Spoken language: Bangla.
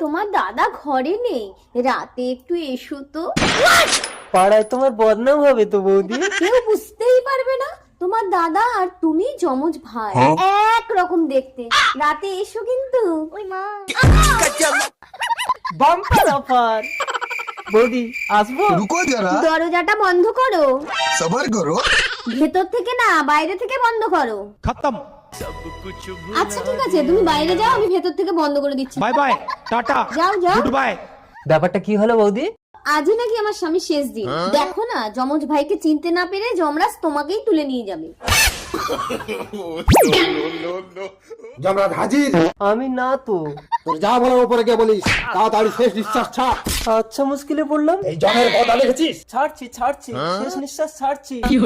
তোমার দাদা ঘরে নেই। রাতে একটু এসো তো। পাড়ায় তোমার বদনাম হবে তো বৌদি। কেউ বুঝতেই পারবে না। তোমার দাদা আর তুমি যমজ ভাই। হ্যাঁ? এক রকম দেখতে। রাতে এসো কিন্তু। বৌদি আসব? দরজাটা বন্ধ করো। সবার করো। ভেতর থেকে না বাইরে থেকে বন্ধ করো। খতম। আচ্ছা ঠিক আছে তুমি বাইরে যাও আমি ভেতর থেকে বন্ধ করে দিচ্ছি। বাই বাই টাটা যাও যাও। গুড বাই ব্যাপারটা কি হলো বৌদি? আজই নাকি আমার স্বামী শেষ দিন। দেখো না যমজ ভাইকে চিনতে না পেরে যমরাজ তোমাকেই তুলে নিয়ে যাবে। যমরাজ হাজির? আমি না তো। তোর যা বলার উপরে গিয়ে বলিস তাড়াতাড়ি শেষ নিঃশ্বাস ছাড়। আচ্ছা মুশকিলে পড়লাম। এই জমের কথা লিখেছিস ছাড়ছি ছাড়ছি শেষ নিঃশ্বাস ছাড়ছি। কি